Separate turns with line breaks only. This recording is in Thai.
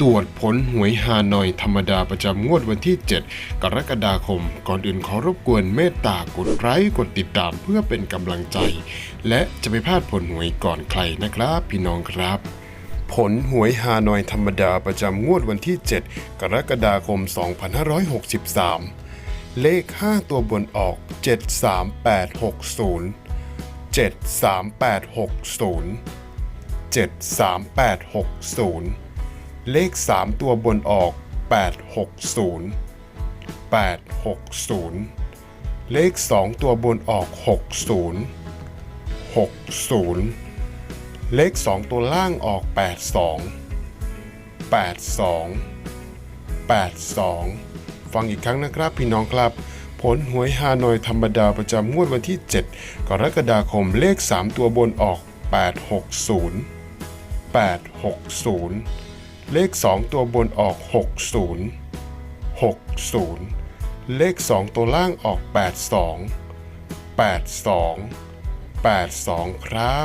ตรวจผลหวยฮานอยธรรมดาประจำงวดวันที่ 7 กรกฎาคม ก่อนอื่นขอรบกวนเมตตากดไลค์กดติดตามเพื่อเป็นกำลังใจ และจะไม่พลาดผลหวยก่อนใครนะครับ พี่น้องครับผลหวยฮานอยธรรมดาประจำงวดวันที่ 7 กรกฎาคม 2563 เลข 5 ตัวบนออก 73860 73860 73860 เลข 3 ตัวบนออก 860 860 เลข 2 ตัวบนออก 60 60 เลข 2 ตัวล่างออก 82 82 82 ฟังอีกครั้งนะครับพี่น้องครับผลหวยฮานอยธรรมดาประจำงวดวันที่ 7 กรกฎาคมเลข 3 ตัวบนออก 860 860 เลข 2 ตัวบนออก 60 60 เลข 2 ตัวล่างออก 82 82 82 ครับ